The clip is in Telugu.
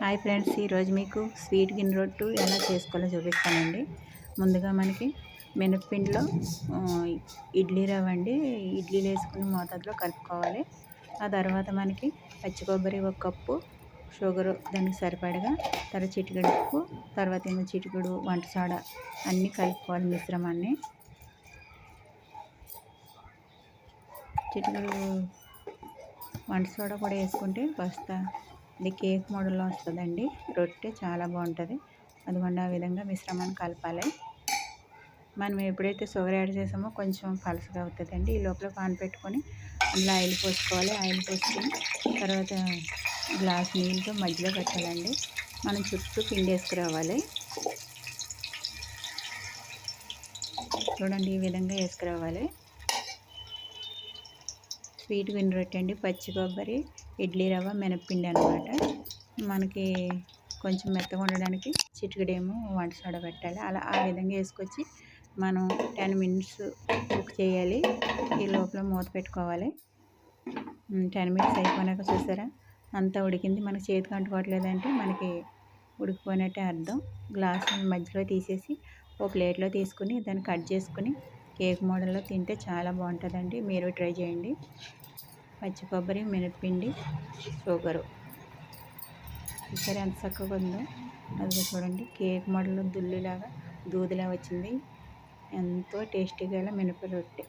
హాయ్ ఫ్రెండ్స్ ఈరోజు మీకు స్వీట్ గిన్నె రొట్టు ఎలా చేసుకోవాలో చూపిస్తానండి. ముందుగా మనకి మినప్పిండిలో ఇడ్లీ రవ్వ అండి. ఇడ్లీలు వేసుకుని మోతాదులో కలుపుకోవాలి. ఆ తర్వాత మనకి పచ్చి కొబ్బరి ఒక కప్పు షుగరు దానికి సరిపడగా తర్వాత చిటికెడు ఉప్పు తర్వాత ఏమో చిటికెడు వంట సోడా అన్నీ కలుపుకోవాలి మిశ్రమాన్ని. చిటికెడు వంట సోడా కూడా వేసుకుంటే బస్తా ఇది కేక్ మోడల్లో వస్తుందండి. రొట్టె చాలా బాగుంటుంది. అదిగోండి ఆ విధంగా మిశ్రమాన్ని కలపాలి. మనం ఎప్పుడైతే షుగర్ యాడ్ చేసామో కొంచెం పలసగా అవుతుందండి. ఈ లోపల పాన్ పెట్టుకొని అందులో ఆయిల్ పోసుకోవాలి. ఆయిల్ పోసుకొని తర్వాత గ్లాస్ నీళ్ళతో మధ్యలో పెట్టాలండి. మనం చుట్టూ పిండి వేసుకురావాలి. చూడండి ఈ విధంగా వేసుకురావాలి. స్వీట్ విన్ రొట్టె అండి పచ్చి కొబ్బరి ఇడ్లీ రవ్వ మినప్పిండి అనమాట మనకి కొంచెం మెత్తగా ఉండడానికి చిటికడేమో వంట సడబెట్టాలి పెట్టాలి. అలా ఆ విధంగా వేసుకొచ్చి మనం టెన్ మినిట్స్ కుక్ చేయాలి. ఈ లోపల మూత పెట్టుకోవాలి. టెన్ మినిట్స్ అయిపోయినాక చూసారా? అంతా ఉడికింది. మనకి చేతికి అంటుకోవట్లేదంటే మనకి ఉడికిపోయినట్టే అర్థం. గ్లాస్ మధ్యలో తీసేసి ఓ ప్లేట్లో తీసుకుని దాన్ని కట్ చేసుకుని కేక్ మోడల్లో తింటే చాలా బాగుంటుందండి. మీరు ట్రై చేయండి. పచ్చి కొబ్బరి మినప్పిండి షుగరు. చూసారా ఎంత చక్కగా ఉందో? అది చూడండి. కేక్ మోడల్ దుల్లులాగా దూదిలా వచ్చింది. ఎంతో టేస్టీగా మినప రొట్టె.